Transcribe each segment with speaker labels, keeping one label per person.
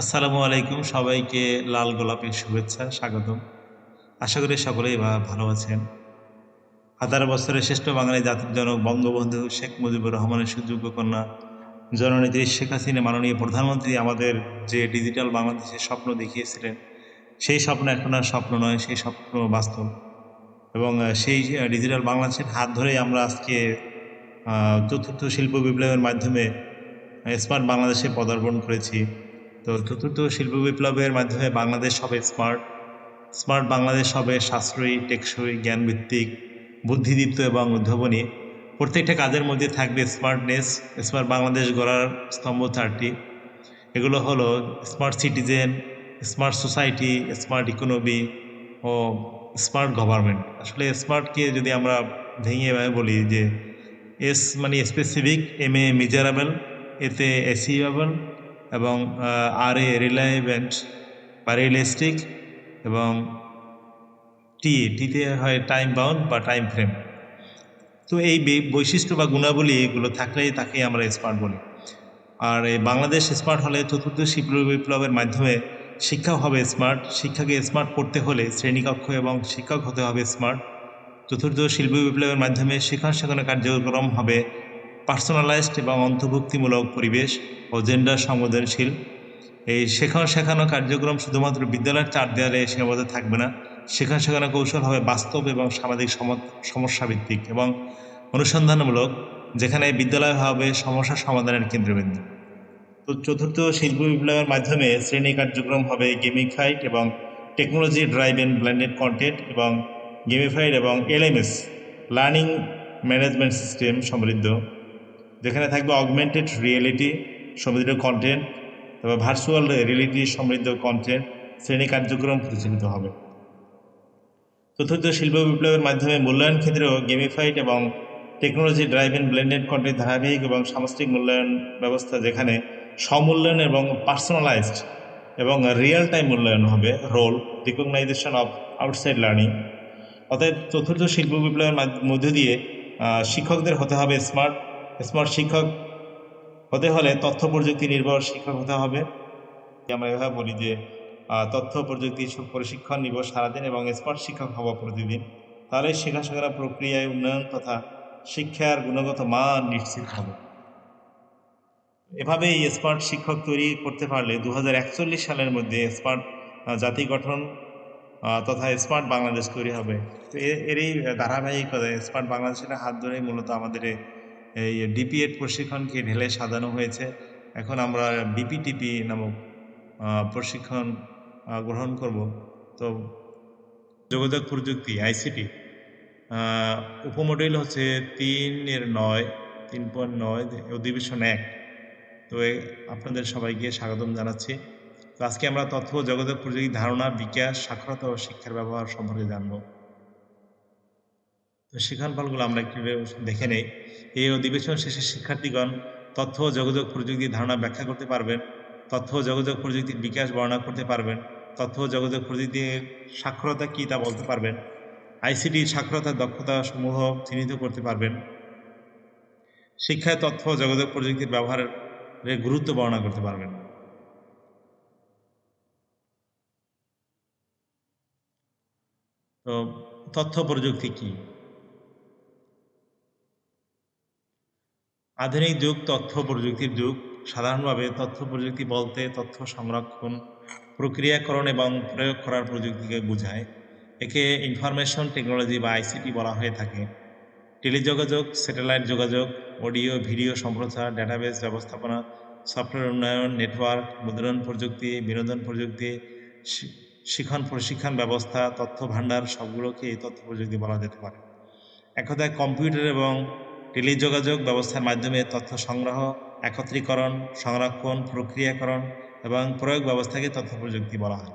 Speaker 1: আসসালামু আলাইকুম সবাইকে লাল গোলাপের শুভেচ্ছা স্বাগতম আশা করি সকলেই ভালো আছেন হাজার বছরের শ্রেষ্ঠ বাঙালি জাতির জনক বঙ্গবন্ধু শেখ মুজিবুর রহমানের সুযোগ্য কন্যা জননেত্রী শেখ হাসিনা মাননীয় প্রধানমন্ত্রী আমাদের যে ডিজিটাল বাংলাদেশের স্বপ্ন দেখিয়েছিলেন সেই স্বপ্ন এখন আর স্বপ্ন নয় সেই স্বপ্ন বাস্তব এবং সেই ডিজিটাল বাংলাদেশের হাত ধরেই আমরা আজকে চতুর্থ শিল্প বিপ্লবের মাধ্যমে স্মার্ট বাংলাদেশে পদার্পণ করেছি তো চতুর্থ শিল্প বিপ্লবের মাধ্যমে বাংলাদেশ হবে স্মার্ট স্মার্ট বাংলাদেশ হবে সাশ্রয়ী টেকসই জ্ঞানভিত্তিক বুদ্ধিদীপ্ত এবং উদ্ভাবনী প্রত্যেকটা কাজের মধ্যে থাকবে স্মার্টনেস স্মার্ট বাংলাদেশ গড়ার স্তম্ভ চারটি এগুলো হলো smart citizen smart society smart economy ও স্মার্ট গভর্নমেন্ট আসলে স্মার্টকে যদি আমরা ভেঙে বলি যে এস মানে স্পেসিফিক এম এ মেজারেবল এতে অ্যাচিভেবল এবং আর এ রিলায়েবেন্ট বা রিয়েলিস্টিক এবং টি টিতে হয় টাইম বাউন্ড বা টাইম ফ্রেম তো এই বৈশিষ্ট্য বা গুণাবলী এগুলো থাকলেই তাকে আমরা স্মার্ট বলি আর এই বাংলাদেশ স্মার্ট হলে চতুর্থ শিল্প বিপ্লবের মাধ্যমে শিক্ষা হবে স্মার্ট শিক্ষাকে স্মার্ট করতে হলে শ্রেণীকক্ষ এবং শিক্ষক হতে হবে স্মার্ট চতুর্থ শিল্প বিপ্লবের মাধ্যমে শিক্ষা শেখানো কার্যক্রম হবে পার্সোনালাইজড এবং অন্তর্ভুক্তিমূলক পরিবেশ ও জেন্ডার সংবেদনশীল এই শেখানো শেখানো কার্যক্রম শুধুমাত্র বিদ্যালয়ের চার দেয়ালে সীমাবদ্ধ থাকবে না শেখা শেখানো কৌশল হবে বাস্তব এবং সামাজিক সমস্যা ভিত্তিক এবং অনুসন্ধানমূলক যেখানে বিদ্যালয় হবে সমস্যা সমাধানের কেন্দ্রবিন্দু তো চতুর্থ শিল্প বিপ্লবের মাধ্যমে শ্রেণী কার্যক্রম হবে গেমিফাইড এবং technology drive and blended content এবং গেমিফাইড এবং এলএমএস লার্নিং ম্যানেজমেন্ট সিস্টেম সমৃদ্ধ যেখানে থাকবে অগমেন্টেড রিয়েলিটি সমৃদ্ধ কন্টেন্ট তারপর ভার্চুয়াল রিয়েলিটি সমৃদ্ধ কন্টেন্ট শ্রেণী কার্যক্রম পরিচালিত হবে চতুর্থ শিল্প বিপ্লবের মাধ্যমে মূল্যায়ন ক্ষেত্রেও গেমিফাইড এবং technology drive in blended content ধারাবাহিক এবং সামষ্টিক মূল্যায়ন ব্যবস্থা যেখানে সমূল্যায়ন এবং পার্সোনালাইজড এবং রিয়েল টাইম মূল্যায়ন হবে role recognition of outside learning অর্থাৎ চতুর্থ শিল্প বিপ্লবের মধ্যে দিয়ে শিক্ষকদের হতে হবে স্মার্ট স্মার্ট শিক্ষক হতে হলে তথ্য প্রযুক্তি নির্ভর শিক্ষক হতে হবে আমরা এভাবে বলি যে তথ্য প্রযুক্তি প্রশিক্ষণ নিব সারাদিন এবং স্মার্ট শিক্ষক হব প্রতিদিন তাহলে শিক্ষা শেখার প্রক্রিয়ায় উন্নয়ন তথা শিক্ষার গুণগত মান নিশ্চিত হবে এভাবেই স্মার্ট শিক্ষক তৈরি করতে পারলে দু সালের মধ্যে স্মার্ট জাতি গঠন তথা স্মার্ট বাংলাদেশ তৈরি হবে তো এরই ধারাবাহিকতায় স্মার্ট বাংলাদেশের হাত ধরেই মূলত আমাদের এই ডিপিএড প্রশিক্ষণকে ঢেলে সাজানো হয়েছে এখন আমরা বিপিটিপি নামক প্রশিক্ষণ গ্রহণ করব তো যোগাযোগ প্রযুক্তি আইসিটি উপমডেল হচ্ছে তিন এর নয় তিন পয়েন্ট নয় অধিবেশন এক তো আপনাদের সবাইকে স্বাগতম জানাচ্ছি তো আজকে আমরা তথ্য যোগাযোগ প্রযুক্তি ধারণা বিকাশ সাক্ষরতা ও শিক্ষার ব্যবহার সম্পর্কে জানবো তো ফলগুলো আমরা একটু দেখে নেই এই অধিবেশন শেষে শিক্ষার্থীগণ তথ্য ও যোগাযোগ প্রযুক্তির ধারণা ব্যাখ্যা করতে পারবেন তথ্য ও যোগাযোগ প্রযুক্তির বিকাশ বর্ণনা করতে পারবেন তথ্য ও যোগাযোগ প্রযুক্তির সাক্ষরতা কী তা বলতে পারবেন আইসিটি সাক্ষরতার দক্ষতা সমূহ চিহ্নিত করতে পারবেন শিক্ষায় তথ্য ও যোগাযোগ প্রযুক্তির ব্যবহারের গুরুত্ব বর্ণনা করতে পারবেন তো তথ্য প্রযুক্তি কী আধুনিক যুগ তথ্য প্রযুক্তির যুগ সাধারণভাবে তথ্য প্রযুক্তি বলতে তথ্য সংরক্ষণ প্রক্রিয়াকরণ এবং প্রয়োগ করার প্রযুক্তিকে বোঝায় একে ইনফরমেশন টেকনোলজি বা আইসিটি বলা হয়ে থাকে টেলিযোগাযোগ স্যাটেলাইট যোগাযোগ অডিও ভিডিও সম্প্রচার ডাটাবেস ব্যবস্থাপনা সফটওয়্যার উন্নয়ন নেটওয়ার্ক মুদ্রণ প্রযুক্তি বিনোদন প্রযুক্তি শিক্ষণ প্রশিক্ষণ ব্যবস্থা তথ্য ভাণ্ডার সবগুলোকে এই তথ্য প্রযুক্তি বলা যেতে পারে একথায় কম্পিউটার এবং টেলিযোগাযোগ ব্যবস্থার মাধ্যমে তথ্য সংগ্রহ একত্রীকরণ সংরক্ষণ প্রক্রিয়াকরণ এবং প্রয়োগ ব্যবস্থাকে তথ্য প্রযুক্তি বলা হয়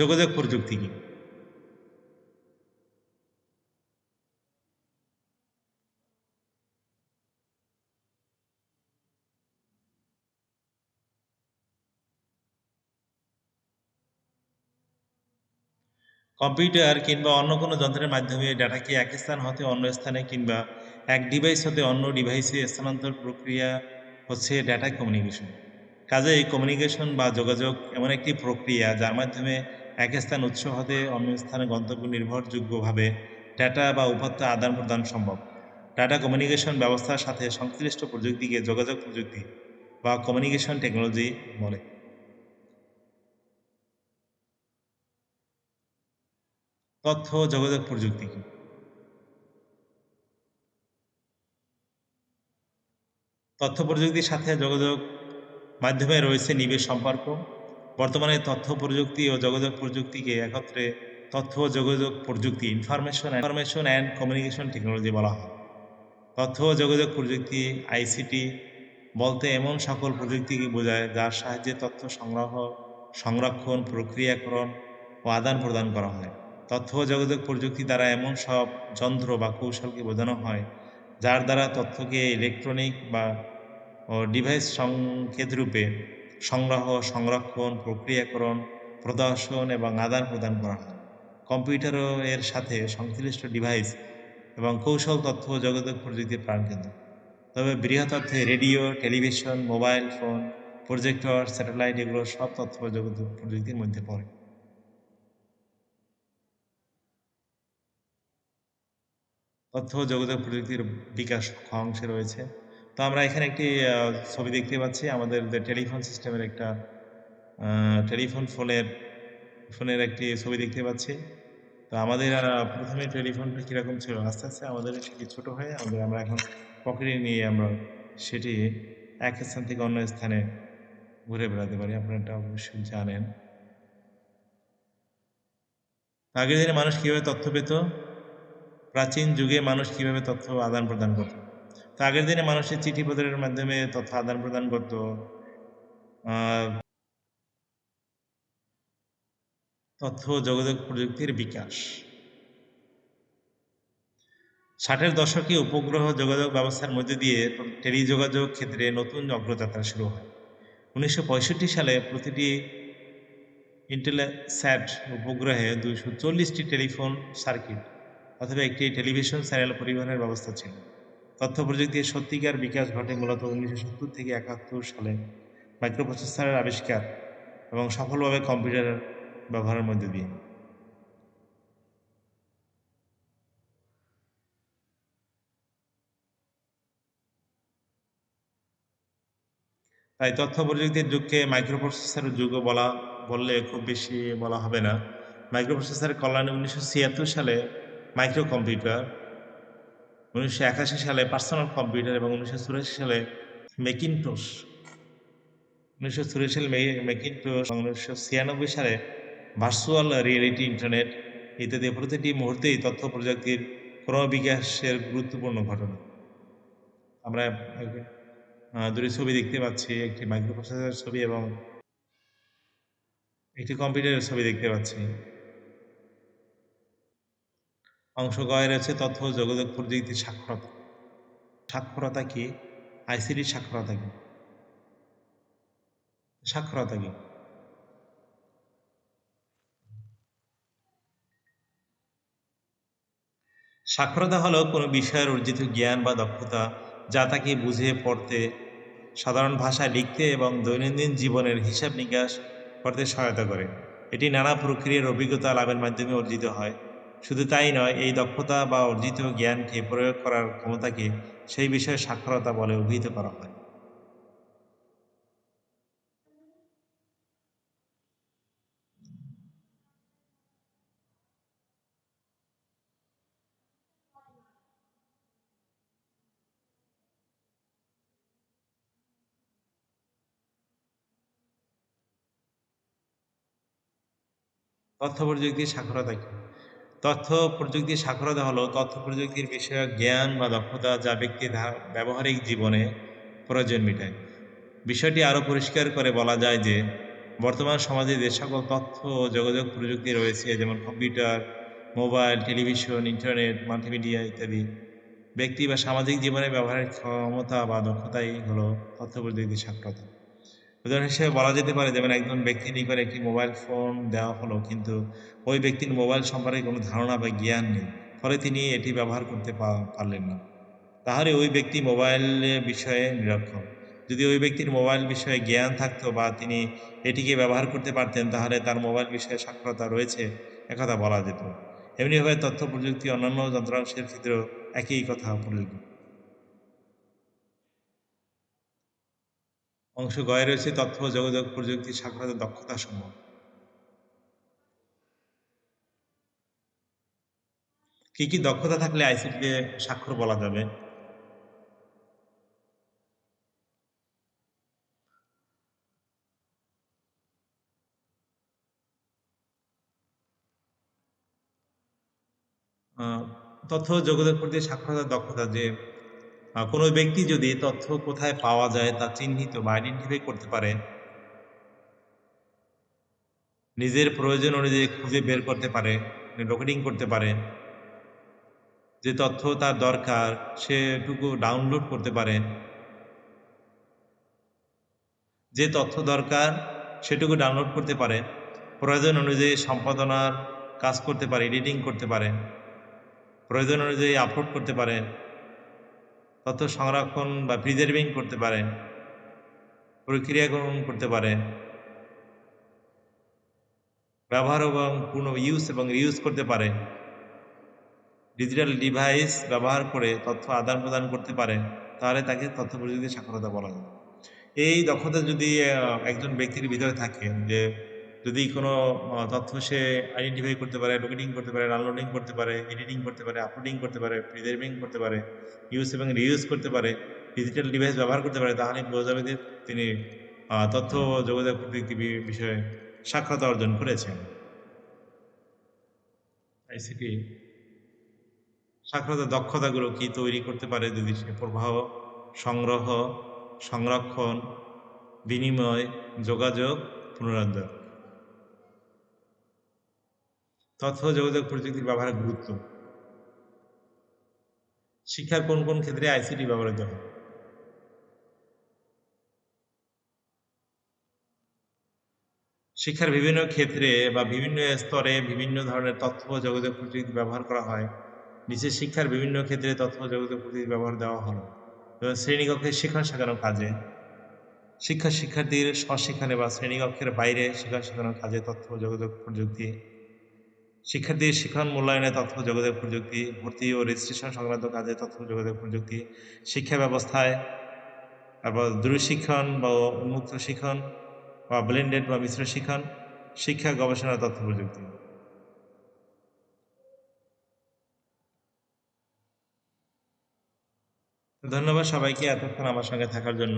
Speaker 1: যোগাযোগ প্রযুক্তি কী কম্পিউটার কিংবা অন্য কোনো যন্ত্রের মাধ্যমে ডাটাকে এক স্থান হতে অন্য স্থানে কিংবা এক ডিভাইস হতে অন্য ডিভাইসে স্থানান্তর প্রক্রিয়া হচ্ছে ডাটা কমিউনিকেশন কাজে এই কমিউনিকেশন বা যোগাযোগ এমন একটি প্রক্রিয়া যার মাধ্যমে এক স্থান উৎস হতে অন্য স্থানে গন্তব্য নির্ভরযোগ্যভাবে ডাটা বা উপাত্ত আদান প্রদান সম্ভব ডাটা কমিউনিকেশন ব্যবস্থার সাথে সংশ্লিষ্ট প্রযুক্তিকে যোগাযোগ প্রযুক্তি বা কমিউনিকেশন টেকনোলজি বলে তথ্য যোগাযোগ প্রযুক্তি কি তথ্য প্রযুক্তির সাথে যোগাযোগ মাধ্যমে রয়েছে নিবিড় সম্পর্ক বর্তমানে তথ্য প্রযুক্তি ও যোগাযোগ প্রযুক্তিকে একত্রে তথ্য যোগাযোগ প্রযুক্তি information information and communication technology বলা হয় তথ্য ও যোগাযোগ প্রযুক্তি আইসিটি বলতে এমন সকল প্রযুক্তিকে বোঝায় যার সাহায্যে তথ্য সংগ্রহ সংরক্ষণ প্রক্রিয়াকরণ ও আদান প্রদান করা হয় তথ্য যোগাযোগ প্রযুক্তি দ্বারা এমন সব যন্ত্র বা কৌশলকে বোঝানো হয় যার দ্বারা তথ্যকে ইলেকট্রনিক বা ডিভাইস সংকেত রূপে সংগ্রহ সংরক্ষণ প্রক্রিয়াকরণ প্রদর্শন এবং আদান প্রদান করা হয় কম্পিউটার এর সাথে সংশ্লিষ্ট ডিভাইস এবং কৌশল তথ্য যোগাযোগ প্রযুক্তির প্রাণকেন্দ্র তবে বৃহৎ অর্থে radio television mobile phone projector satellite এগুলো সব তথ্য যোগাযোগ প্রযুক্তির মধ্যে পড়ে তথ্য যোগাযোগ প্রযুক্তির বিকাশ অংশে রয়েছে তো আমরা এখানে একটি ছবি দেখতে পাচ্ছি আমাদের যে টেলিফোন সিস্টেমের একটা টেলিফোন ফোনের ফোনের একটি ছবি দেখতে পাচ্ছি তো আমাদের প্রথমে টেলিফোনটা কীরকম ছিল আস্তে আস্তে আমাদের সেটি ছোটো হয়ে আমাদের আমরা এখন পকেটে নিয়ে আমরা সেটি এক স্থান থেকে অন্য স্থানে ঘুরে বেড়াতে পারি আপনারা অবশ্যই জানেন আগের দিনে মানুষ কীভাবে তথ্য পেত প্রাচীন যুগে মানুষ কীভাবে তথ্য আদান প্রদান করত তো আগের দিনে মানুষের চিঠিপত্রের মাধ্যমে তথ্য আদান প্রদান করত তথ্য যোগাযোগ প্রযুক্তির বিকাশ ষাটের দশকে উপগ্রহ যোগাযোগ ব্যবস্থার মধ্যে দিয়ে টেলিযোগাযোগ ক্ষেত্রে নতুন অগ্রযাত্রা শুরু হয় উনিশশো সালে প্রতিটি ইন্টেলেস্যাট উপগ্রহে দুইশো চল্লিশটি টেলিফোন সার্কিট অথবা একটি টেলিভিশন চ্যানেল পরিবহনের ব্যবস্থা ছিল তথ্য প্রযুক্তির সত্যিকার বিকাশ ঘটে মূলত উনিশশো সত্তর থেকে একাত্তর সালে মাইক্রোপ্রসেসরের আবিষ্কার এবং সফলভাবে কম্পিউটার ব্যবহারের মধ্যে দিয়ে তাই তথ্য প্রযুক্তির যুগকে মাইক্রোপ্রসেসর যুগও বলা বললে খুব বেশি বলা হবে না মাইক্রোপ্রসেসরের কল্যাণে উনিশশো সালে মাইক্রো কম্পিউটার উনিশশো একাশি সালে পার্সোনাল কম্পিউটার এবং উনিশশো চুরাশি সালে মেকিনটোস উনিশশো চুরাশি সালে মেকিনটোস এবং উনিশশো ছিয়ানব্বই সালে ভার্চুয়াল রিয়েলিটি ইন্টারনেট ইত্যাদি প্রতিটি মুহূর্তেই তথ্য প্রযুক্তির ক্রমবিকাশের গুরুত্বপূর্ণ ঘটনা আমরা দুটি ছবি দেখতে পাচ্ছি একটি মাইক্রোপ্রসেসের ছবি এবং একটি কম্পিউটারের ছবি দেখতে পাচ্ছি অংশগ্রহণ রয়েছে তথ্য যোগাযোগ প্রযুক্তি সাক্ষরতা সাক্ষরতা কি আইসিডি সাক্ষরতা কি সাক্ষরতা কি সাক্ষরতা হলো কোনো বিষয়ের অর্জিত জ্ঞান বা দক্ষতা যা তাকে বুঝে পড়তে সাধারণ ভাষায় লিখতে এবং দৈনন্দিন জীবনের হিসাব নিকাশ করতে সহায়তা করে এটি নানা প্রক্রিয়ার অভিজ্ঞতা লাভের মাধ্যমে অর্জিত হয় শুধু তাই নয় এই দক্ষতা বা অর্জিত জ্ঞানকে প্রয়োগ করার ক্ষমতাকে সেই বিষয়ে সাক্ষরতা বলে অভিহিত করা হয় অর্থ প্রযুক্তির সাক্ষরতা কি তথ্য প্রযুক্তির সাক্ষরতা হলো তথ্য প্রযুক্তির বিষয়ক জ্ঞান বা দক্ষতা যা ব্যক্তির ব্যবহারিক জীবনে প্রয়োজন মিটায় বিষয়টি আরও পরিষ্কার করে বলা যায় যে বর্তমান সমাজে যে সকল তথ্য ও যোগাযোগ প্রযুক্তি রয়েছে যেমন computer mobile television internet multimedia ইত্যাদি ব্যক্তি বা সামাজিক জীবনে ব্যবহারের ক্ষমতা বা দক্ষতাই হলো তথ্য প্রযুক্তির সাক্ষরতা উদাহরণ হিসেবে বলা যেতে পারে যেমন মানে একজন ব্যক্তি নিকট একটি মোবাইল ফোন দেওয়া হলো কিন্তু ওই ব্যক্তির মোবাইল সম্পর্কে কোনো ধারণা বা জ্ঞান নেই ফলে তিনি এটি ব্যবহার করতে পারলেন না তাহলে ওই ব্যক্তি মোবাইল বিষয়ে নিরক্ষর যদি ওই ব্যক্তির মোবাইল বিষয়ে জ্ঞান থাকতো বা তিনি এটিকে ব্যবহার করতে পারতেন তাহলে তার মোবাইল বিষয়ে সাক্ষরতা রয়েছে একথা বলা যেত এমনিভাবে তথ্য প্রযুক্তি অন্যান্য যন্ত্রাংশের ক্ষেত্রেও একই কথা প্রযোজ্য অংশ গয়ে রয়েছে তথ্য যোগাযোগ প্রযুক্তি সাক্ষরতা দক্ষতা সমূহ কি কি দক্ষতা থাকলে আইসিটিতে স্বাক্ষর বলা যাবে তথ্য যোগাযোগ প্রযুক্তি সাক্ষরতার দক্ষতা যে কোনো ব্যক্তি যদি তথ্য কোথায় পাওয়া যায় তা চিহ্নিত বা আইডেন্টিফাই করতে পারে নিজের প্রয়োজন অনুযায়ী খুঁজে বের করতে পারে রেকর্ডিং করতে পারে যে তথ্য তার দরকার সেটুকু ডাউনলোড করতে পারে যে তথ্য দরকার সেটুকু ডাউনলোড করতে পারে প্রয়োজন অনুযায়ী সম্পাদনার কাজ করতে পারে এডিটিং করতে পারে প্রয়োজন অনুযায়ী আপলোড করতে পারে তথ্য সংরক্ষণ বা প্রিজার্ভিং করতে পারেন প্রক্রিয়াকরণ করতে পারেন ব্যবহার এবং পুনঃ ইউজ এবং রিউজ করতে পারে ডিজিটাল ডিভাইস ব্যবহার করে তথ্য আদান প্রদান করতে পারে তাহলে তাকে তথ্য প্রযুক্তি সাক্ষরতা বলা যায় এই দক্ষতা যদি একজন ব্যক্তির ভিতরে থাকে যে যদি কোনো তথ্য সে আইডেন্টিফাই করতে পারে লোকেটিং করতে পারে ডাউনলোডিং করতে পারে এডিটিং করতে পারে আপলোডিং করতে পারে প্রিজার্ভিং করতে পারে ইউজ এবং রিউজ করতে পারে ডিজিটাল ডিভাইস ব্যবহার করতে পারে তাহলে বোঝা যাবে যে তিনি তথ্য যোগাযোগ প্রযুক্তি বিষয়ে সাক্ষরতা অর্জন করেছেন আইসিটি সাক্ষরতা দক্ষতাগুলো কি তৈরি করতে পারে যদি সে প্রবাহ সংগ্রহ সংরক্ষণ বিনিময় যোগাযোগ পুনরুদ্ধার তথ্য যোগাযোগ প্রযুক্তির ব্যবহারের গুরুত্ব শিক্ষার কোন কোন ক্ষেত্রে আইসিটি ব্যবহারের হয় শিক্ষার বিভিন্ন ক্ষেত্রে বা বিভিন্ন স্তরে বিভিন্ন ধরনের তথ্য যোগাযোগ প্রযুক্তি ব্যবহার করা হয় নিচে শিক্ষার বিভিন্ন ক্ষেত্রে তথ্য যোগাযোগ প্রযুক্তি ব্যবহার দেওয়া হলো এবং শ্রেণীকক্ষে শিক্ষা শেখানোর কাজে শিক্ষা শিক্ষার্থীর স্বশিক্ষণে বা শ্রেণীকক্ষের বাইরে শিক্ষা শেখানোর কাজে তথ্য যোগাযোগ প্রযুক্তি শিক্ষার্থী শিক্ষণ মূল্যায়নে তথ্য যোগাযোগ প্রযুক্তি ভর্তি ও রেজিস্ট্রেশন সংক্রান্ত কাজে তথ্য যোগাযোগ প্রযুক্তি শিক্ষা ব্যবস্থায় তারপর দূরশিক্ষণ বা উন্মুক্ত শিক্ষণ বা ব্লেন্ডেড বা মিশ্র শিক্ষণ শিক্ষা গবেষণা তথ্য প্রযুক্তি ধন্যবাদ সবাইকে এতক্ষণ আমার সঙ্গে থাকার জন্য